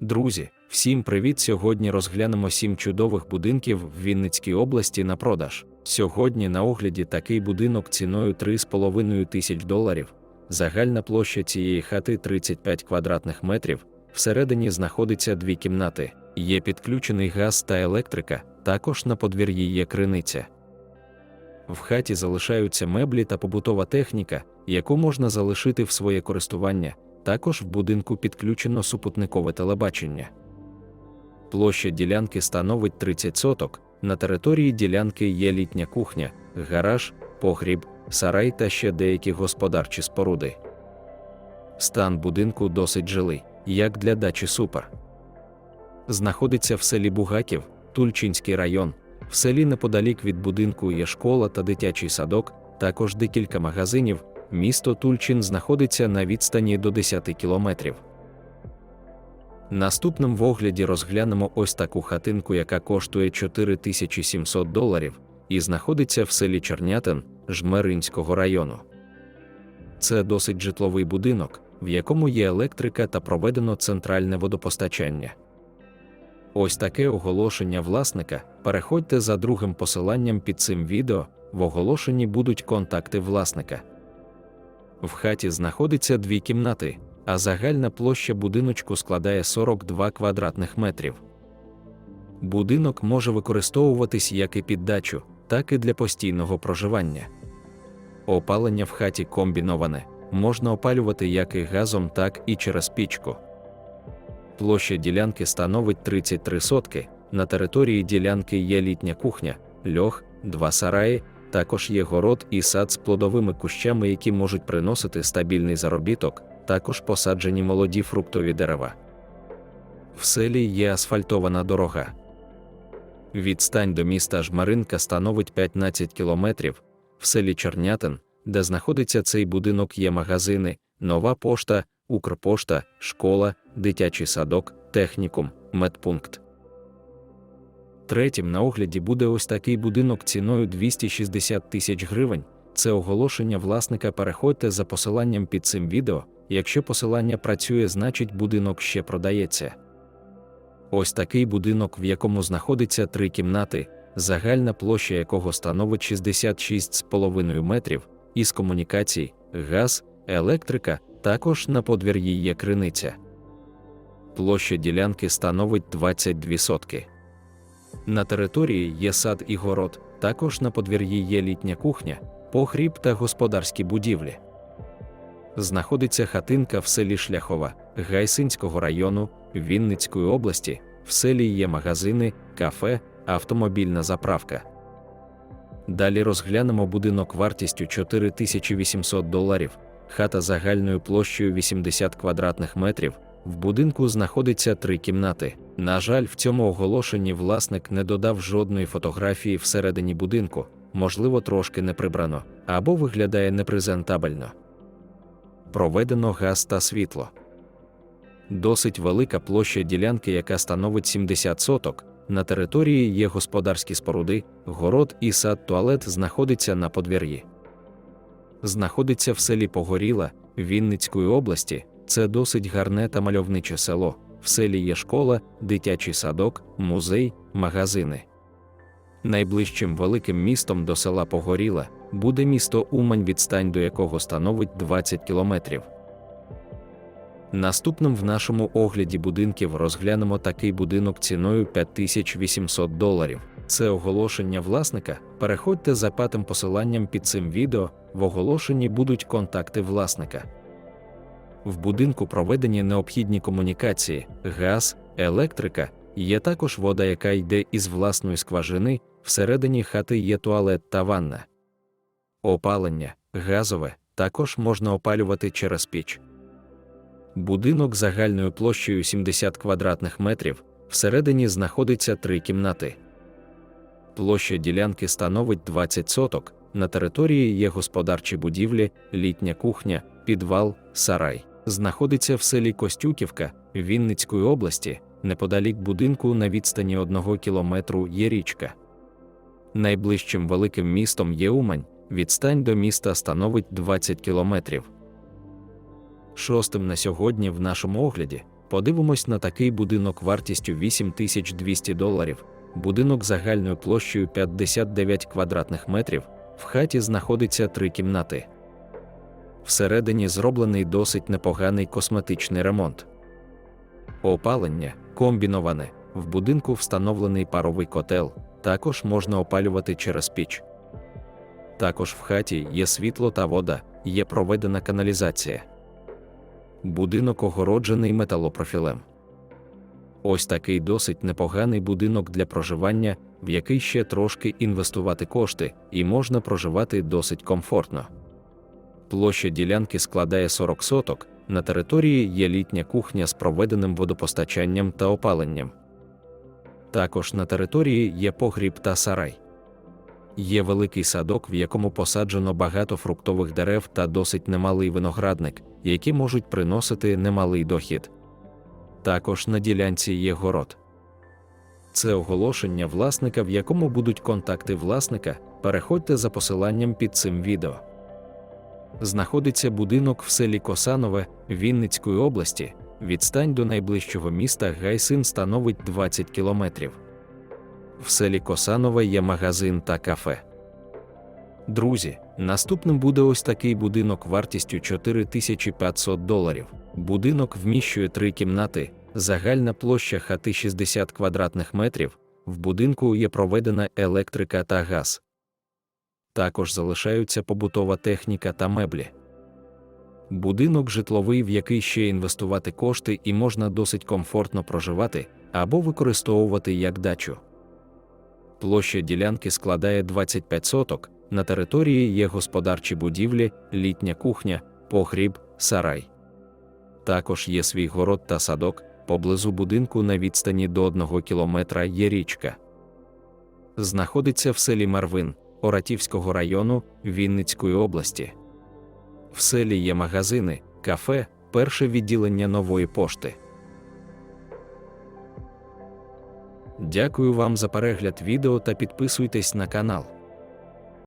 Друзі, всім привіт! Сьогодні розглянемо сім чудових будинків в Вінницькій області на продаж. Сьогодні на огляді такий будинок ціною 3,5 тисяч доларів. Загальна площа цієї хати 35 квадратних метрів. Всередині знаходиться дві кімнати. Є підключений газ та електрика, також на подвір'ї є криниця. В хаті залишаються меблі та побутова техніка, яку можна залишити в своє користування. Також в будинку підключено супутникове телебачення. Площа ділянки становить 30 соток. На території ділянки є літня кухня, гараж, погріб, сарай та ще деякі господарчі споруди. Стан будинку досить жилий, як для дачі супер. Знаходиться в селі Бугаків, Тульчинський район. В селі неподалік від будинку є школа та дитячий садок, також декілька магазинів. Місто Тульчин знаходиться на відстані до 10 кілометрів. Наступним в огляді розглянемо ось таку хатинку, яка коштує 4700 доларів, і знаходиться в селі Чернятин Жмеринського району. Це досить житловий будинок, в якому є електрика та проведено центральне водопостачання. Ось таке оголошення власника. Переходьте за другим посиланням під цим відео. В оголошенні будуть контакти власника. В хаті знаходиться дві кімнати, а загальна площа будиночку складає 42 квадратних метрів. Будинок може використовуватись як і під дачу, так і для постійного проживання. Опалення в хаті комбіноване, можна опалювати як і газом, так і через пічку. Площа ділянки становить 33 сотки. На території ділянки є літня кухня, льох, два сараї, також є город і сад з плодовими кущами, які можуть приносити стабільний заробіток, також посаджені молоді фруктові дерева. В селі є асфальтована дорога. Відстань до міста Жмаринка становить 15 кілометрів. В селі Чернятин, де знаходиться цей будинок, є магазини, нова пошта, Укрпошта, школа, дитячий садок, технікум, медпункт. Третім на огляді буде ось такий будинок ціною 260 тисяч гривень. Це оголошення власника. Переходьте за посиланням під цим відео. Якщо посилання працює, значить будинок ще продається. Ось такий будинок, в якому знаходиться три кімнати, загальна площа якого становить 66,5 метрів, із комунікацій, газ, електрика, також на подвір'ї є криниця. Площа ділянки становить 22 сотки. На території є сад і город, також на подвір'ї є літня кухня, погріб та господарські будівлі. Знаходиться хатинка в селі Шляхова, Гайсинського району, Вінницької області. В селі є магазини, кафе, автомобільна заправка. Далі розглянемо будинок вартістю 4800 доларів, хата загальною площею 80 квадратних метрів. В будинку знаходиться три кімнати. На жаль, в цьому оголошенні власник не додав жодної фотографії всередині будинку, можливо, трошки не прибрано, або виглядає непрезентабельно. Проведено газ та світло. Досить велика площа ділянки, яка становить 70 соток. На території є господарські споруди, город і сад туалет знаходиться на подвір'ї. Знаходиться в селі Погоріла Вінницької області. Це досить гарне та мальовниче село. В селі є школа, дитячий садок, музей, магазини. Найближчим великим містом до села Погоріла буде місто Умань, відстань до якого становить 20 кілометрів. Наступним в нашому огляді будинків розглянемо такий будинок ціною 5800 доларів. Це оголошення власника. Переходьте за п'ятим посиланням під цим відео. В оголошенні будуть контакти власника. В будинку проведені необхідні комунікації, газ, електрика, є також вода, яка йде із власної скважини, всередині хати є туалет та ванна. Опалення, газове, також можна опалювати через піч. Будинок загальною площею 70 квадратних метрів, всередині знаходиться три кімнати. Площа ділянки становить 20 соток, на території є господарчі будівлі, літня кухня, підвал, сарай. Знаходиться в селі Костюківка Вінницької області, неподалік будинку на відстані одного кілометру є річка. Найближчим великим містом є Умань, відстань до міста становить 20 кілометрів. Шостим на сьогодні в нашому огляді Подивимось на такий будинок вартістю 8200 доларів. Будинок загальною площею 59 квадратних метрів. В хаті знаходиться три кімнати. Всередині зроблений досить непоганий косметичний ремонт. Опалення комбіноване. В будинку встановлений паровий котел, також можна опалювати через піч. Також в хаті є світло та вода, є проведена каналізація. Будинок огороджений металопрофілем. Ось такий досить непоганий будинок для проживання, в який ще трошки інвестувати кошти, і можна проживати досить комфортно. Площа ділянки складає 40 соток, на території є літня кухня з проведеним водопостачанням та опаленням. Також на території є погріб та сарай. Є великий садок, в якому посаджено багато фруктових дерев та досить немалий виноградник, які можуть приносити немалий дохід. Також на ділянці є город. Це оголошення власника, в якому будуть контакти власника. Переходьте за посиланням під цим відео. Знаходиться будинок в селі Косанове Вінницької області. Відстань до найближчого міста Гайсин становить 20 кілометрів. В селі Косанове є магазин та кафе. Друзі, наступним буде ось такий будинок вартістю 4500 доларів. Будинок вміщує три кімнати, загальна площа хати 60 квадратних метрів. В будинку є проведена електрика та газ. Також залишаються побутова техніка та меблі. Будинок житловий, в який ще інвестувати кошти і можна досить комфортно проживати або використовувати як дачу. Площа ділянки складає 25 соток, на території є господарчі будівлі, літня кухня, погріб, сарай. Також є свій город та садок, поблизу будинку на відстані до 1 кілометра є річка. Знаходиться в селі Марвин Оратівського району Вінницької області. В селі є магазини, кафе, перше відділення нової пошти. Дякую вам за перегляд відео та підписуйтесь на канал.